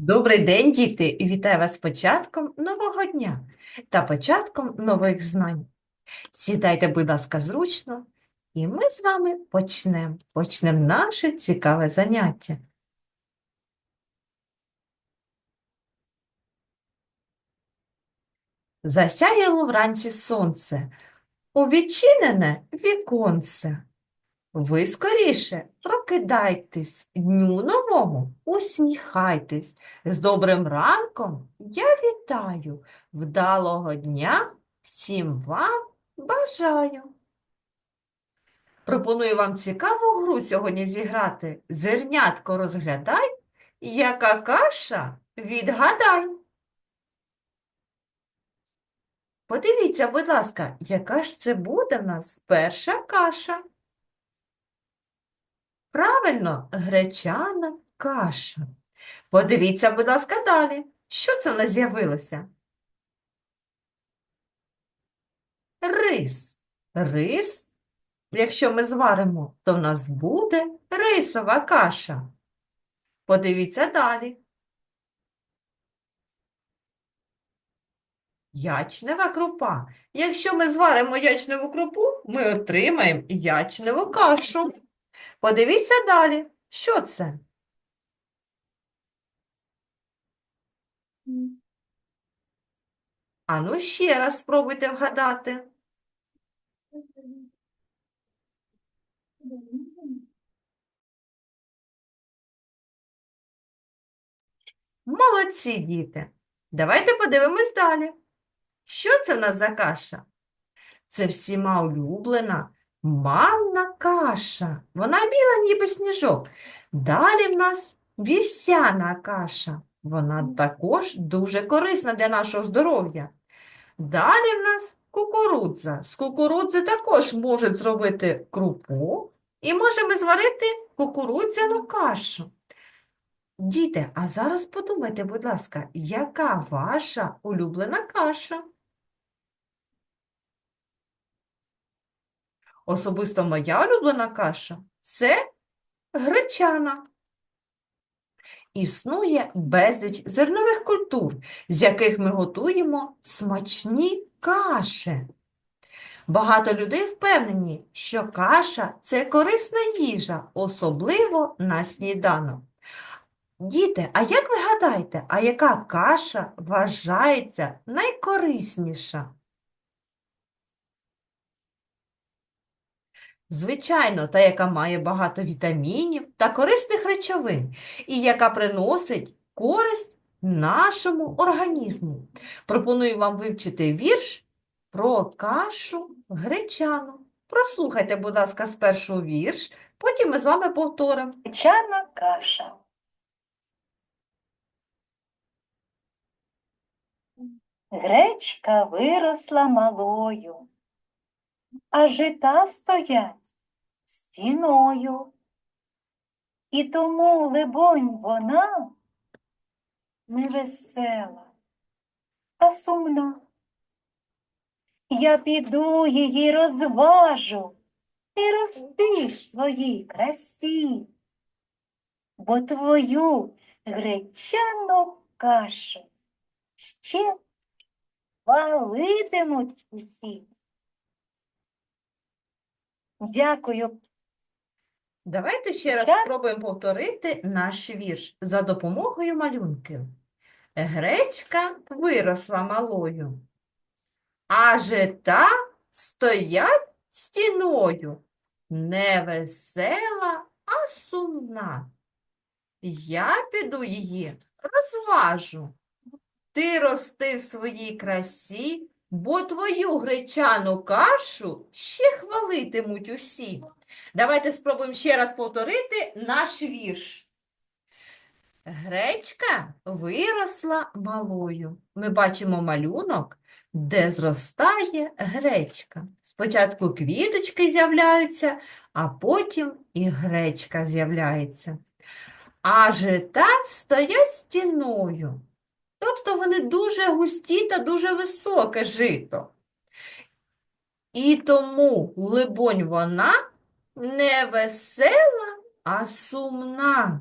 Добрий день, діти, і вітаю вас початком нового дня та початком нових знань. Сідайте, будь ласка, зручно, і ми з вами почнемо. Почнемо наше цікаве заняття. Засяяло вранці сонце, у відчинене віконце. Ви скоріше прокидайтесь, дню новому усміхайтесь. З добрим ранком я вітаю, вдалого дня всім вам бажаю. Пропоную вам цікаву гру сьогодні зіграти. Зернятко розглядай, яка каша відгадай. Подивіться, будь ласка, яка ж це буде в нас перша каша? Правильно, гречана каша. Подивіться, будь ласка, далі. Що це в нас з'явилося? Рис. Рис, якщо ми зваримо, то в нас буде рисова каша. Подивіться далі. Ячнева крупа. Якщо ми зваримо ячневу крупу, ми отримаємо ячневу кашу. Подивіться далі. Що це? Ану ще раз спробуйте вгадати. Молодці, діти. Давайте подивимось далі. Що це в нас за каша? Це всіма улюблена манна каша. Вона біла, ніби сніжок. Далі в нас вівсяна каша. Вона також дуже корисна для нашого здоров'я. Далі в нас кукурудза. З кукурудзи також можуть зробити крупу і можемо зварити кукурудзяну кашу. Діти, а зараз подумайте, будь ласка, яка ваша улюблена каша? Особисто моя улюблена каша це гречана. Існує безліч зернових культур, з яких ми готуємо смачні каші. Багато людей впевнені, що каша – це корисна їжа, особливо на сніданок. Діти, а як ви гадаєте, а яка каша вважається найкорисніша? Звичайно, та, яка має багато вітамінів та корисних речовин, і яка приносить користь нашому організму. Пропоную вам вивчити вірш про кашу гречану. Прослухайте, будь ласка, спершу вірш, потім ми з вами повторимо. Гречана каша. Гречка виросла малою, а жита стоять стіною. І тому, либонь, вона не весела, а сумна. Я піду її розважу і рости своїй красі, бо твою гречану кашу ще хвалитимуть усі. Дякую. Давайте ще раз Так. спробуємо повторити наш вірш за допомогою малюнків. Гречка виросла малою, а жита стоять стіною, не весела, а сумна. Я піду її розважу. Ти рости в своїй красі, бо твою гречану кашу ще хвалитимуть усі. Давайте спробуємо ще раз повторити наш вірш. Гречка виросла малою. Ми бачимо малюнок, де зростає гречка. Спочатку квіточки з'являються, а потім і гречка з'являється. А жита стоять стіною. Тобто вони дуже густі та дуже високе жито. І тому, либонь, вона не весела, а сумна.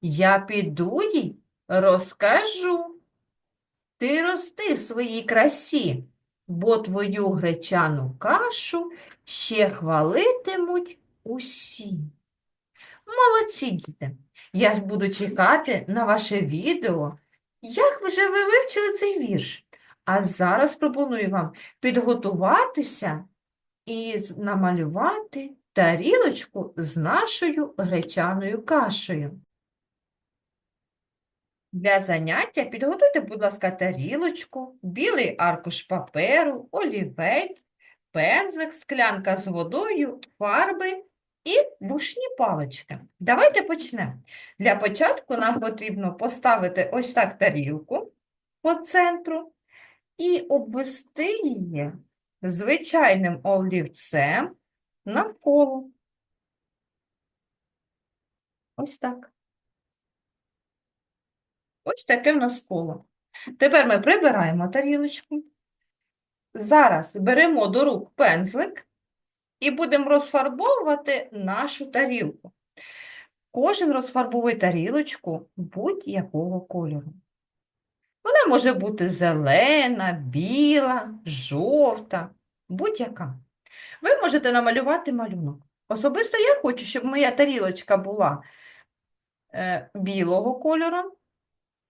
Я піду їй Розкажу. Ти рости в своїй красі, бо твою гречану кашу ще хвалитимуть усі. Молодці, діти! Я буду чекати на ваше відео, як вже ви вивчили цей вірш. А зараз пропоную вам підготуватися і намалювати тарілочку з нашою гречаною кашею. Для заняття підготуйте, будь ласка, тарілочку, білий аркуш паперу, олівець, пензлик, склянка з водою, фарби і вушні палички. Давайте почнемо. Для початку нам потрібно поставити ось так тарілку по центру і обвести її звичайним олівцем навколо. Ось так. Ось таке в нас коло. Тепер ми прибираємо тарілочку. Зараз беремо до рук пензлик і будемо розфарбовувати нашу тарілку. Кожен розфарбує тарілочку будь-якого кольору. Вона може бути зелена, біла, жовта, будь-яка. Ви можете намалювати малюнок. Особисто я хочу, щоб моя тарілочка була е, білого кольору.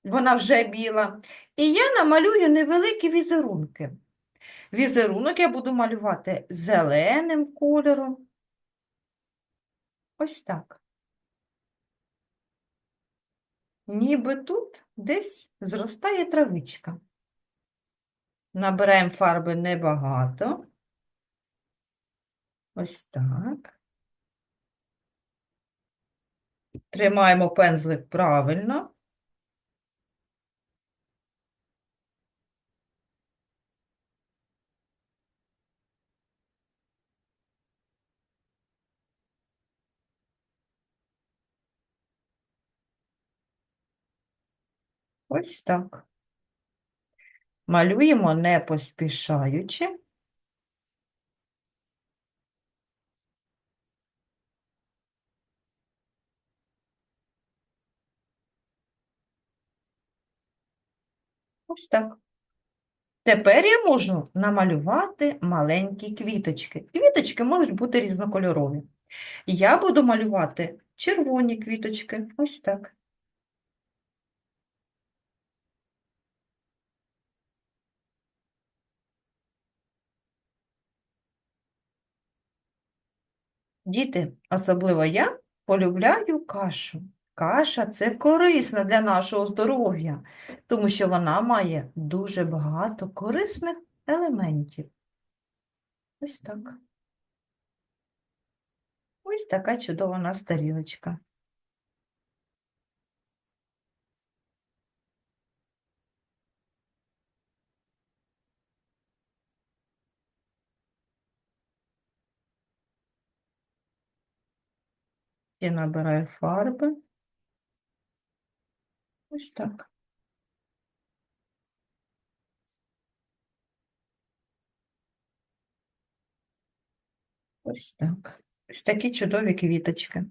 Вона вже біла. І я намалюю невеликі візерунки. Візерунок я буду малювати зеленим кольором. Ось так. Ніби тут десь зростає травичка. Набираємо фарби небагато. Ось так. Тримаємо пензлик правильно. Ось так. Малюємо не поспішаючи. Ось так. Тепер я можу намалювати маленькі квіточки. Квіточки можуть бути різнокольорові. Я буду малювати червоні квіточки. Ось так. Діти, особливо я, полюбляю кашу. Каша – це корисна для нашого здоров'я, тому що вона має дуже багато корисних елементів. Ось так. Ось така чудова у нас тарілочка. Я набираю фарби. Ось так. Ось так. Ось такі чудові квіточки.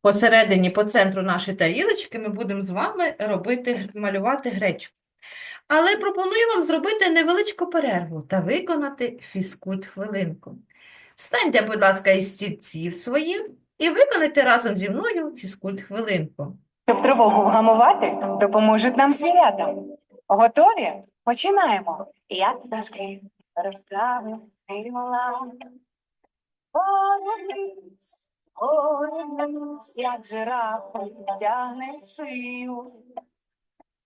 Посередині, по центру нашої тарілочки ми будемо з вами робити, малювати гречку. Але пропоную вам зробити невеличку перерву та виконати фізкульт-хвилинку. Встаньте, будь ласка, із стільців своїх і виконайте разом зі мною фізкульт-хвилинку. Щоб тривогу вгамувати, допоможуть нам звірята. Готові? Починаємо. Я пташки розправив крила. Горниць, горниць, як жирафа тягне шию.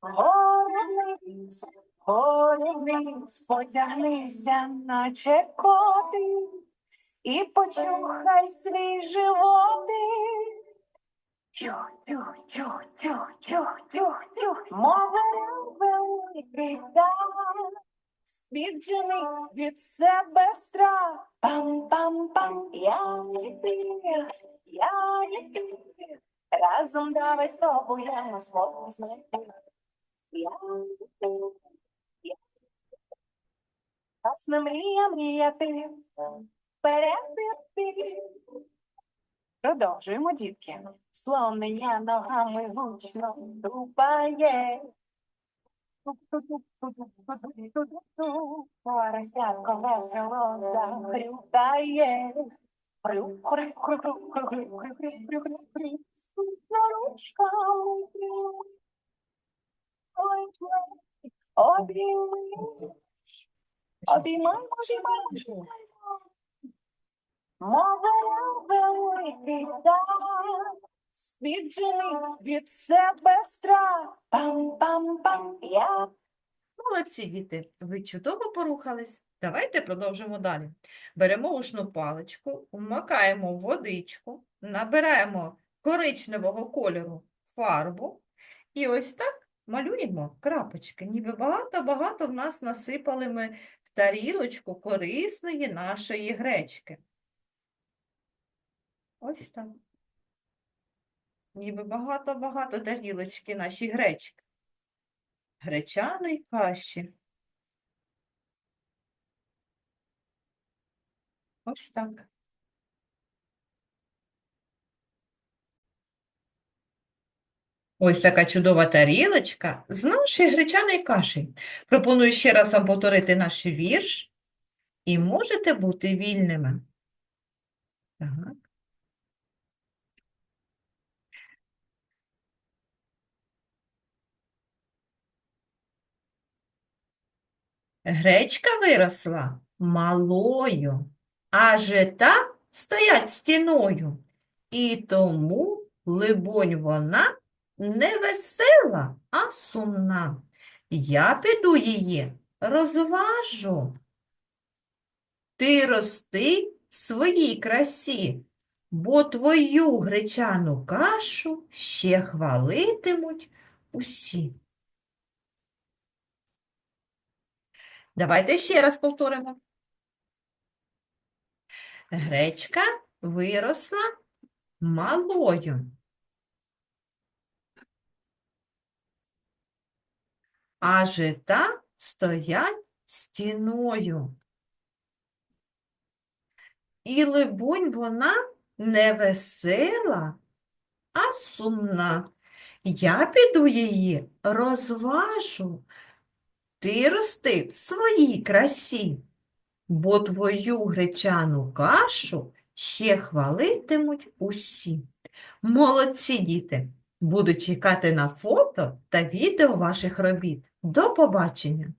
Горниць, горниць, потягнися, наче котик, і почухай свій животик. Тюх, тюх, тюх, тюх, тюх, тюх, тюх, мова великий дар. Віджени від себе страх. Пам-пам-пам, я ти, я ти. Разом давай спробуємо змогу знайти. Я не ти, я не ти. Власна мрія мріяти, вперед. Продовжуємо, дітки. Слонення ногами гучно тупає. Поросятко весело захрюкає. Хрю, хрю, хрю, хрю, хрю, хрю, хрю, хрю, хрю, хрю, хрю. Спиться ручками хрю. Обійми. Обіймаємо, обіймаємо, обіймаємо. Мовою великий дар, віджени від себе страх. Пам-пам-пам, я Молодці, діти, ви чудово порухались. Давайте продовжимо далі. Беремо ушну паличку, вмикаємо в водичку, набираємо коричневого кольору фарбу і ось так малюємо крапочки. Ніби багато-багато в нас насипали ми в тарілочку корисної нашої гречки. Ось так. Ніби багато-багато тарілочки наші гречки. Гречаної каші. Ось так. Ось така чудова тарілочка з нашої гречаної каші. Пропоную ще раз вам повторити наш вірш, і можете бути вільними. Так. Гречка виросла малою, а жита стоять стіною. І тому, либонь, вона не весела, а сумна. Я піду її розважу. Ти рости в своїй красі, бо твою гречану кашу ще хвалитимуть усі. Давайте ще раз повторимо. Гречка виросла малою. А жита стоять стіною. І, либонь, вона не весела, а сумна. Я піду її розважу. Ти рости в своїй красі, бо твою гречану кашу ще хвалитимуть усі. Молодці, діти! Буду чекати на фото та відео ваших робіт. До побачення!